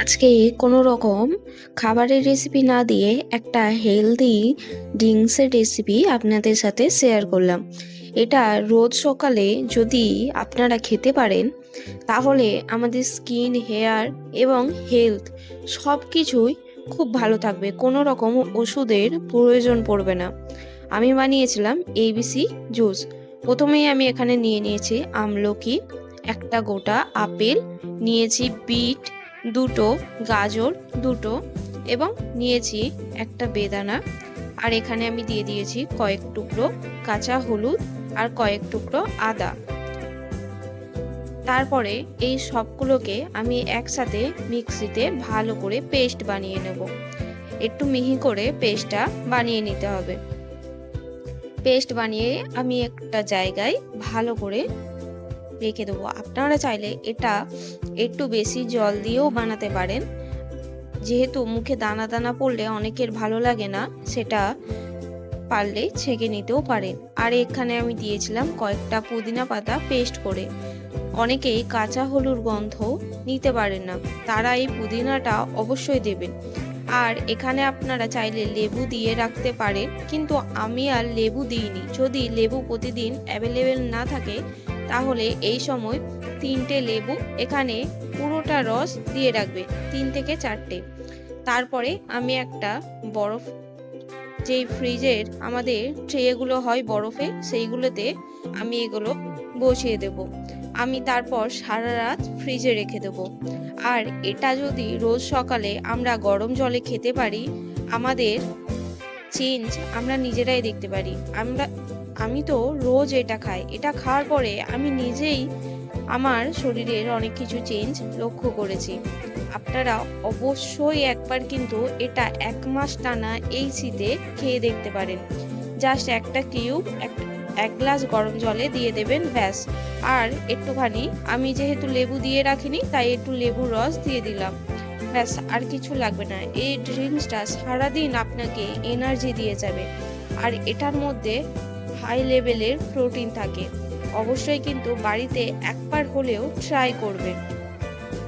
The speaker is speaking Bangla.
আজকে কোনো রকম খাবারের রেসিপি না দিয়ে একটা হেলদি ড্রিঙ্কসের রেসিপি আপনাদের সাথে শেয়ার করলাম। এটা রোজ সকালে যদি আপনারা খেতে পারেন, তাহলে আমাদের স্কিন হেয়ার এবং হেলথ সব কিছুই খুব ভালো থাকবে। কোনো রকম ওষুধের প্রয়োজন পড়বে না। আমি বানিয়েছিলাম এবিসি জুস প্রথমেই আমি এখানে নিয়ে নিয়েছি আমলকি, একটা গোটা আপেল, নিয়েছি বিট দুটো গাজর দুটো এবং নিয়েছি একটা বেদানা। আর এখানে আমি দিয়ে দিয়েছি কয়েক টুকরো কাঁচা হলুদ আর কয়েক টুকরো আদা। তারপরে এই সবগুলোকে আমি একসাথে মিক্সিতে ভালো করে পেস্ট বানিয়ে নেব। একটু মিহি করে পেস্টটা বানিয়ে নিতে হবে। পেস্ট বানিয়ে আমি একটা জায়গায় ভালো করে রেখে দেবো। আপনারা চাইলে এটা একটু বেশি জল দিয়েও বানাতে পারেন। যেহেতু মুখে দানা দানা পড়লে অনেকের ভালো লাগে না, সেটা পারলে ছেঁকে নিতেও পারেন। আর এখানে আমি দিয়েছিলাম কয়েকটা পুদিনা পাতা পেস্ট করে। অনেকেই কাঁচা হলুদ গন্ধ নিতে পারেন না, তারা এই পুদিনাটা অবশ্যই দেবেন। আর এখানে আপনারা চাইলে লেবু দিয়ে রাখতে পারেন, কিন্তু আমি আর লেবু দিইনি। যদি লেবু প্রতিদিন অ্যাভেলেবেল না থাকে তাহলে এই সময় তিনটে লেবু এখানে পুরোটা রস দিয়ে রাখবে, তিন থেকে চারটে। তারপরে আমি একটা বরফ, যেই ফ্রিজের আমাদের ট্রেগুলো হয় বরফে, সেইগুলোতে আমি এগুলো বসিয়ে দেব। আমি তারপর সারা রাত ফ্রিজে রেখে দেব। আর এটা যদি রোজ সকালে আমরা গরম জলে খেতে পারি, আমাদের চেঞ্জ আমরা নিজেরাই দেখতে পারি। আমরা আমি তো রোজ এটা খাই। এটা খাওয়ার পরে আমি নিজেই আমার শরীরের অনেক কিছু চেঞ্জ লক্ষ্য করেছি। আপনারা অবশ্যই একবার কিন্তু এটা এক মাস টানা এই শীতে খেয়ে দেখতে পারেন। জাস্ট একটা কিউব এক গ্লাস গরম জলে দিয়ে দেবেন, ব্যাস। আর একটুখানি, আমি যেহেতু লেবু দিয়ে রাখিনি, তাই একটু লেবুর রস দিয়ে দিলাম। ব্যাস, আর কিছু লাগবে না। এই ড্রিঙ্কসটা সারাদিন আপনাকে এনার্জি দিয়ে যাবে। আর এটার মধ্যে হাই লেভেলের প্রোটিন থাকে। অবশ্যই কিন্তু বাড়িতে একবার হলেও ট্রাই করবেন।